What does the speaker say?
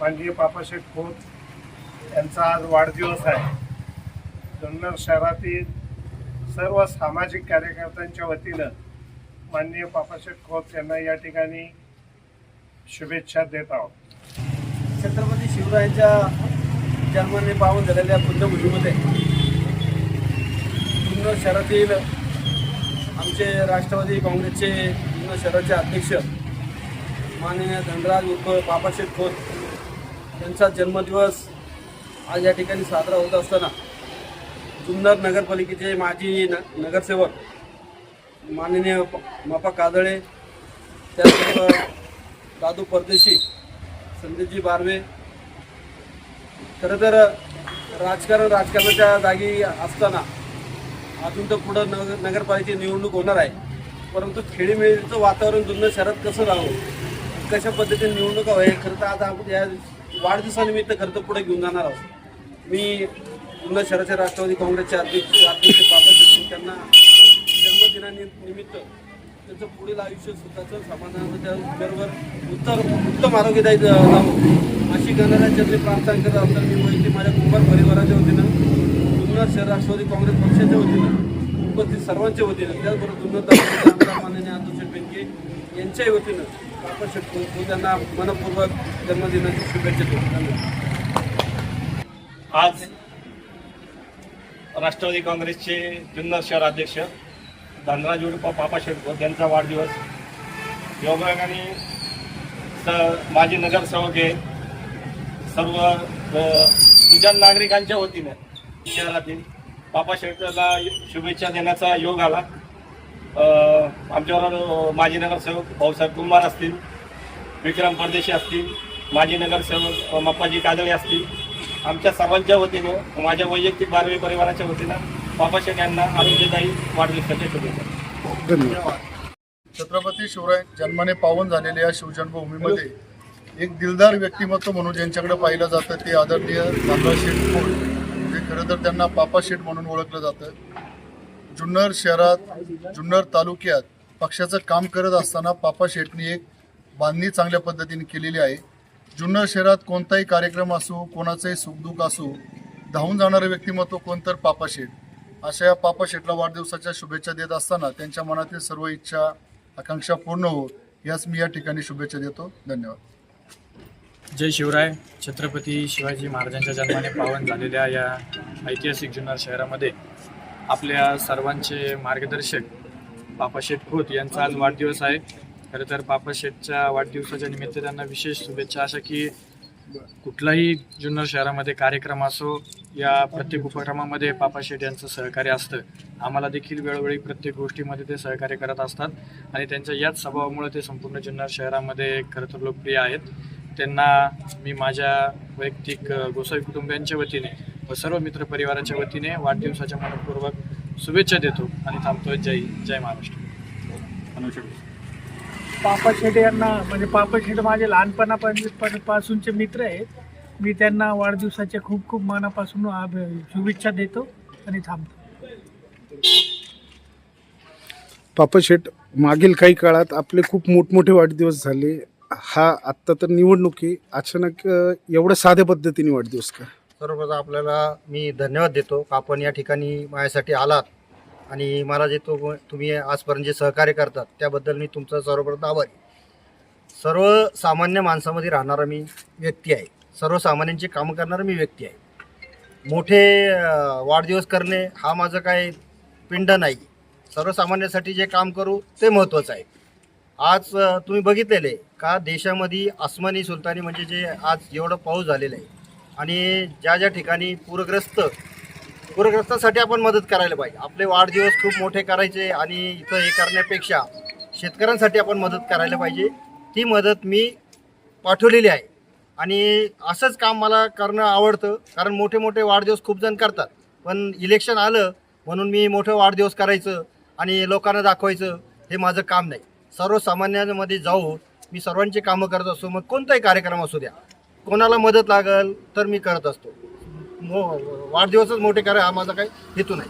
माननीय पापाशेठ खोत यांचा आज वाढदिवस आहे. जुन्नर शहरातील सर्व सामाजिक कार्यकर्त्यांच्या वतीनं माननीय पापाशेठ खोत यांना या ठिकाणी शुभेच्छा देत आहोत. छत्रपती शिवरायांच्या जन्माने पावन झालेल्या पुण्यभूमीमध्ये जुन्नर शहरातील आमचे राष्ट्रवादी काँग्रेसचे जुन्नर शहराचे अध्यक्ष माननीय धनराज उर्फ बाबाशेठ खोत यांचा जन्मदिवस आज या ठिकाणी साजरा होत असताना जुन्नर नगरपालिकेचे माजी न नगरसेवक माननीय मापा कादळे त्याचबरोबर दादू परदेशी संदीपजी बारवे खरं तर राजकारण राजकारणाच्या जागी असताना अजून तर पुढं नगर नगरपालिकेची निवडणूक होणार आहे. परंतु खेळीमेळीचं वातावरण जुन्नर शहरात कसं राहावं? कशा पद्धतीने निवडणुका व्हाय खरं तर आता आपण या वाढदिवसानिमित्त खरं तर पुढे घेऊन जाणार आहोत. मी पुन्हा शहराचे राष्ट्रवादी काँग्रेसचे अध्यक्ष अध्यक्ष बाबा त्यांना जन्मदिनानिमित्त त्यांचं पुढील आयुष्य सुखाचं समाधानाचं त्याचबरोबर उत्तर उत्तम आरोग्यदायी जावं. अशी गणना प्रार्थना करत असताना मी माहिती माझ्या कुंभार परिवाराच्या वतीनं जुन्नर शहर राष्ट्रवादी काँग्रेस पक्षाच्या वतीनं उपस्थित सर्वांच्या वतीनं त्याचबरोबर जुन्नर तालुक्याचे आमदार माननीय अतुल बेनके यांच्याही वतीनं आपण शकतो. त्यांना मनपूर्वक जन्मदिनाची शुभेच्छा देतो. आज राष्ट्रवादी काँग्रेसचे जुन्नर शहर अध्यक्ष धनराज उडपा पापा शेटकोत यांचा वाढदिवस. योगायोगाने स माजी नगरसेवक हे सर्व अ, नागरिकांच्या वतीनं शहरातील पापा शेटला शुभेच्छा देण्याचा योग आला. आमच्यावर आमच्याबरोबर माजी नगरसेवक भाऊसाहेब कुंभार असतील विक्रम परदेशी असतील माजी नगरसेवक मप्पाजी कादळे असतील आमच्या सर्वांच्या वतीनं माझ्या वैयक्तिक बारवी परिवाराच्या वतीनं बाबा यांना आरोग्यदायी वाढदिवसाच्या शुभेच्छा. धन्यवाद. छत्रपती शिवराय जन्माने पावन झालेल्या या शिवजन्मभूमीमध्ये एक दिलदार व्यक्तिमत्व म्हणून ज्यांच्याकडे पाहिलं जातं ते आदरणीय दादा शेठ खोड जे खरं तर त्यांना पापा शेठ म्हणून ओळखलं जातं. जुन्नर शहरात जुन्नर तालुक्यात पक्षाचं काम करत असताना पापा शेटनी एक बांधणी चांगल्या पद्धतीने केलेली आहे. जुन्नर शहरात कोणताही कार्यक्रम असो कोणाचंही सुखदुःख असो धावून जाणारं व्यक्तिमत्व कोणतर पापा शेठ अशा या पापा शेठला वाढदिवसाच्या शुभेच्छा देत असताना त्यांच्या मनातील सर्व इच्छा आकांक्षा पूर्ण हो याच मी या ठिकाणी शुभेच्छा देतो. धन्यवाद. जय शिवराय. छत्रपती शिवाजी महाराजांच्या जन्माने पावन झालेल्या या ऐतिहासिक जुन्नर शहरामध्ये आपल्या सर्वांचे मार्गदर्शक बापा शेठ खोत यांचा आज वाढदिवस आहे. खरं तर बापा शेठच्या वाढदिवसाच्या निमित्त त्यांना विशेष शुभेच्छा. अशा की कुठलाही जुन्नर शहरामध्ये कार्यक्रम असो या प्रत्येक उपक्रमामध्ये बापा शेठ यांचं सहकार्य असतं. आम्हाला देखील वेळोवेळी प्रत्येक गोष्टीमध्ये ते सहकार्य करत असतात आणि त्यांच्या याच स्वभावामुळे ते संपूर्ण जुन्नर शहरामध्ये खरं तर लोकप्रिय आहेत. त्यांना मी माझ्या वैयक्तिक गोसावी कुटुंबियांच्या वतीने व सर्व मित्रपरिवाराच्या वतीने वाढदिवसाच्या मनपूर्वक शुभेच्छा देतो आणि थांबतोय जय जय महाराष्ट्र. पापा शेटे यांना म्हणजे पापा शेटे माझे लहानपणापासून पासूनचे मित्र आहेत. मी त्यांना वाढदिवसाच्या खूप खूप मनापासून आभ- शुभेच्छा देतो आणि थांबतो. पापशेठ मागील काही काळात आपले खूप मोठमोठे वाढदिवस झाले. हा आत्ता तर निवडणुकी अचानक एवढ्या साध्या पद्धतीने वाढदिवस का? सर्वप्रथम आपल्याला मी धन्यवाद देतो का आपण या ठिकाणी माझ्यासाठी आलात आणि मला जे तो तुम्ही आजपर्यंत जे सहकार्य करतात त्याबद्दल मी तुमचा सर्वप्रथम आभारी. सर्वसामान्य माणसामध्ये राहणारा मी व्यक्ती आहे. सर्वसामान्यांची कामं करणारा मी व्यक्ती आहे. मोठे वाढदिवस करणे हा माझं काय पिंड नाही. सर्वसामान्यासाठी जे काम करू ते महत्त्वाचं आहे. आज तुम्ही बघितलेले का देशामध्ये आसमानी सुलतानी म्हणजे जे आज एवढं पाऊस झालेलं आहे. आणि ज्या ज्या ठिकाणी पूरग्रस्त पूरग्रस्तांसाठी आपण मदत करायला पाहिजे. आपले वाढदिवस खूप मोठे करायचे आणि इथं हे करण्यापेक्षा शेतकऱ्यांसाठी आपण मदत करायला पाहिजे. ती मदत मी पाठवलेली आहे. आणि असंच काम मला करणं आवडतं कारण मोठे मोठे वाढदिवस खूप जण करतात. पण इलेक्शन आलं म्हणून मी मोठं वाढदिवस करायचं आणि लोकांना दाखवायचं हे माझं काम नाही. सर्वसामान्यांमध्ये जाऊन मी सर्वांची कामं करत असतो. मग कोणताही कार्यक्रम असू द्या. कोणाला मदत लागल तर मी करत असतो. मो वाढदिवसच मोठे करा हा माझा काही हेतू नाही.